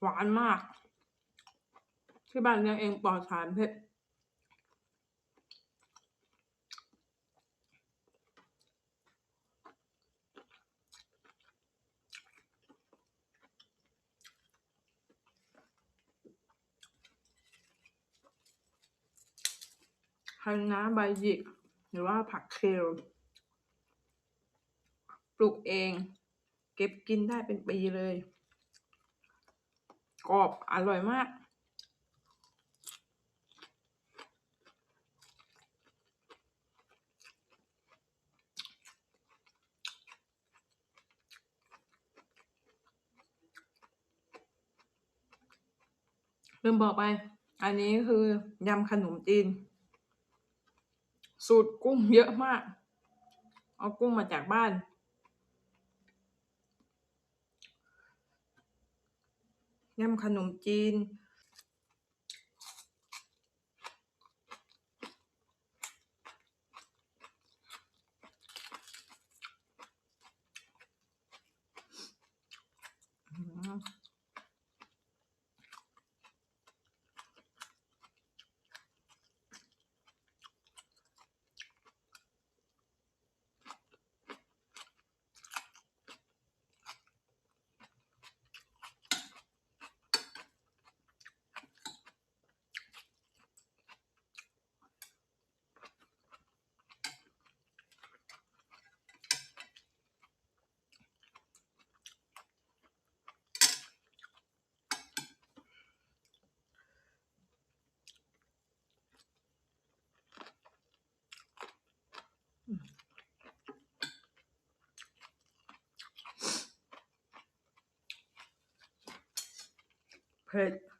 หวานมาก ที่บ้านเลี้ยงเองปลอดสารพิษคะน้าใบหยิกหรือว่าผักเคลปลูกเอง เก็บกินได้เป็นปีเลย กรอบอร่อยมากลืมบอกไป อันนี้คือยำขนมจีน สูตรกุ้งเยอะมาก เอากุ้งมาจากบ้าน ยำขนมจีน อืม เ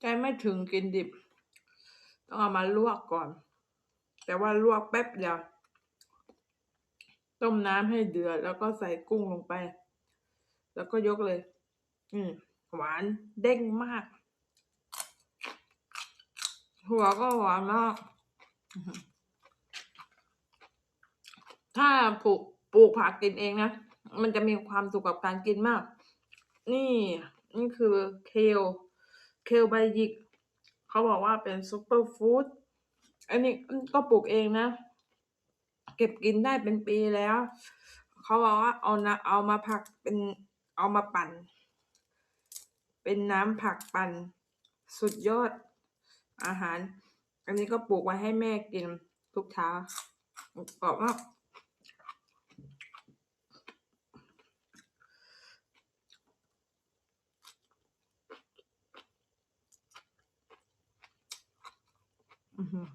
ใจไม่ถึงกินดิบ ต้องเอามาลวกก่อน แต่ว่าลวกแป๊บเดียว ต้มน้ำให้เดือด แล้วก็ใส่กุ้งลงไป แล้วก็ยกเลย อืมหวานเด้งมาก หัวก็หวานมาก ถ้าปลูกปลูกผักกินเองนะ มันจะมีความสุขกับการกินมาก นี่ นี่คือเคล เคลใบหยิก เขาบอกว่าเป็นซูเปอร์ฟู้ดอันนี้ก็ปลูกเองนะ เก็บกินได้เป็นปีแล้ว เขาบอกว่าเอานะเอามาผักเป็นเอามาปั่น เป็นน้ำผักปั่น สุดยอดอาหาร อันนี้ก็ปลูกไว้ให้แม่กินทุกเช้ากรอบมาก อือหือ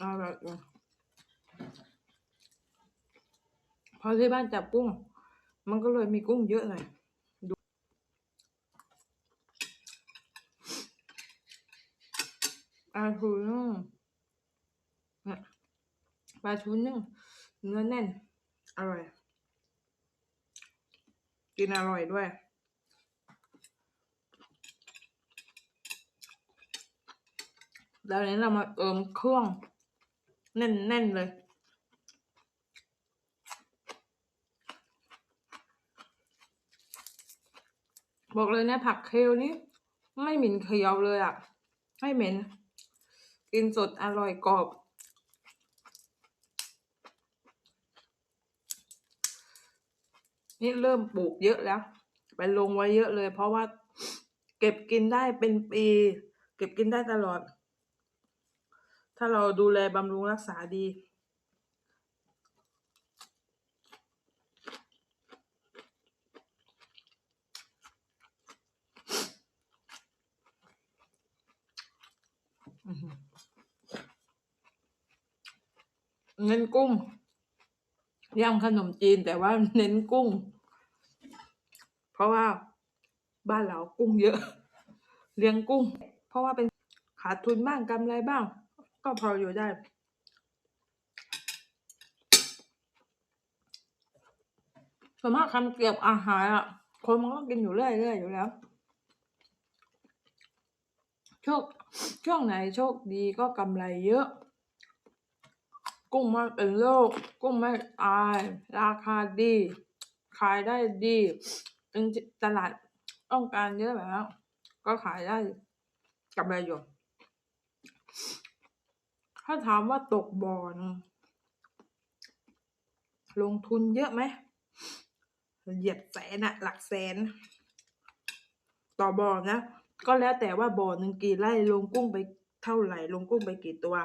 อร่อยจังพอที่บ้านจับกุ้ง มันก็เลยมีกุ้งเยอะหน่อยดูปลาทูนึ่งปลาทูนึ่งเนื้อแน่น อร่อย กินอร่อยด้วย แล้วนี้เรามาเติมเครื่องแน่นๆเลย บอกเลยนะผักเคลนี่ไม่เหม็นเขียวเลยอะ่ะ ไม่เหม็น กินสดอร่อยกรอบ นี่เริ่มปลูกเยอะแล้ว ไปลงไว้เยอะเลย เพราะว่าเก็บกินได้เป็นปี เก็บกินได้ตลอด ถ้าเราดูแลบำรุงรักษาดี เน้นกุ้งย่างขนมจีนแต่ว่าเน้นกุ้ง เพราะว่าบ้านเรากุ้งเยอะ เลี้ยงกุ้ง เพราะว่าเป็นขาดทุนบ้างกำไรบ้าง ก็พออยู่ได้ ส่วนมากคำเกี่ยวกับอาหารอะ คนมันก็กินอยู่เรื่อยๆอยู่แล้ว โชคช่วงไหนโชคดีก็กำไรเยอะ กุ้งไม่เป็นโรคกุ้งไม่อาย ราคาดี ขายได้ดีเป็นตลาดต้องการเยอะแบบนี้ก็ขายได้กำไรอยู่ ถ้าถามว่าตกบ่อนลงทุนเยอะไหมเหยียบแสนอะหลักแสน ต่อบ่อนะ ก็แล้วแต่ว่าบ่อหนึ่งกี่ไร่ลงกุ้งไปเท่าไหร่ ลงกุ้งไปกี่ตัว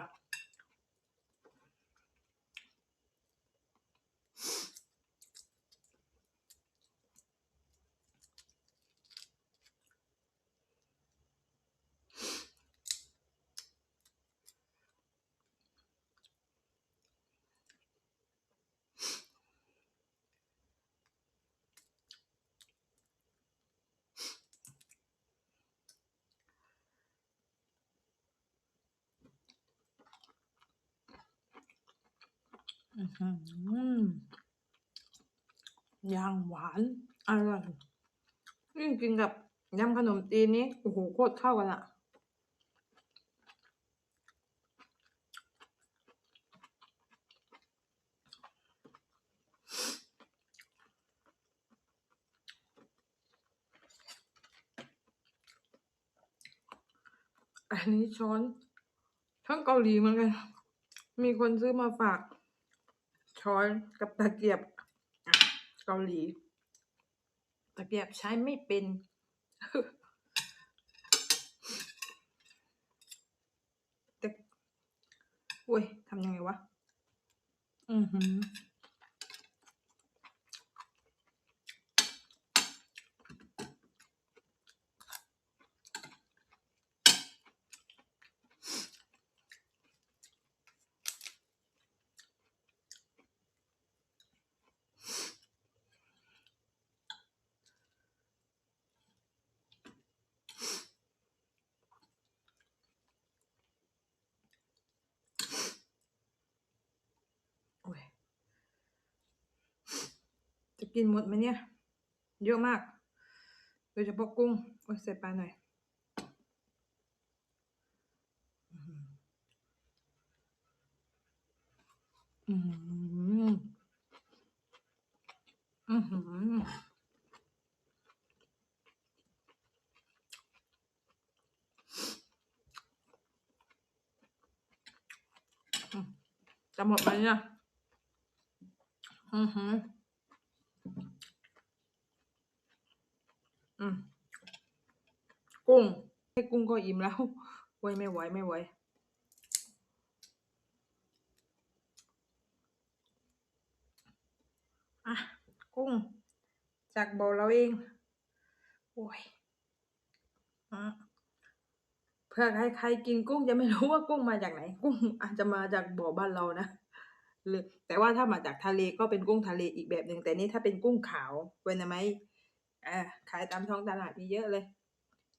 ย่างหวาน อร่อยนี่กินกับยำขนมจีนนี้ โอ้โห โคตรเข้ากันอะอันนี้ช้อนทั้งเกาหลีเหมือนกัน มีคนซื้อมาฝาก ช้อนกับตะเกียบเกาหลี ตะเกียบใช้ไม่เป็น แต่โอ้ยทำยังไงวะ อือหือ กินหมดไหมเนี่ย เยอะมาก โดยเฉพาะกุ้งโอ้ยใส่ปลาหน่อยอือหืออือหืออืมจะหมดไหมเนี่ยอือหือ อืมกุ้งให้กุ้งก็อิ่มแล้วโอ้ยไม่ไหวไม่ไหวอะกุ้ง จากบ่อเราเอง โอ้ยอเพื่อใครใครกินกุ้งจะไม่รู้ว่ากุ้งมาจากไหน กุ้งอาจจะมาจากบ่อบ้านเรานะ แต่ว่าถ้ามาจากทะเลก็เป็นกุ้งทะเลอีกแบบหนึ่งแต่นี่ถ้าเป็นกุ้งขาวเวนไหมอ่าขายตามท้องตลาดมีเยอะเลย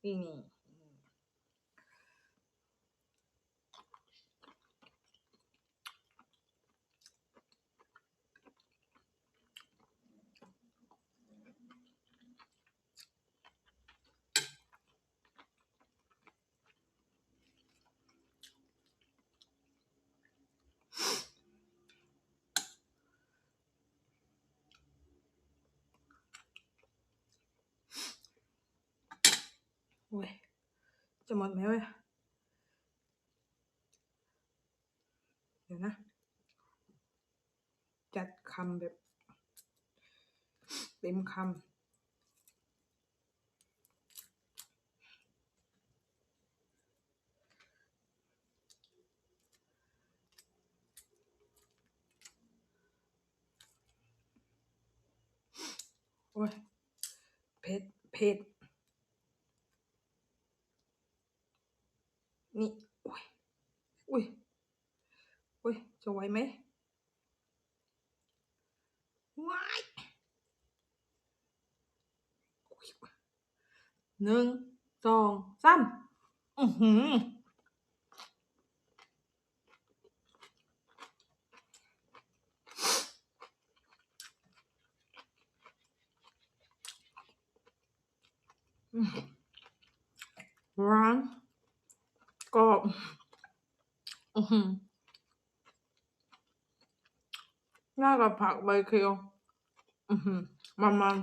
นี่นี่ โอ้ย จะหมดไหมเว้ยเดี๋ยวนะ จัดคำแบบ เต็มคำโอ้ยเผ็ดเผ็ด นี่อุ้ยอุ้ยอุ้ยจะไหวไหมไหวหนึ่งสองสามอือหือร้าน ก็หน่ากับผักใบเคียวมันมัน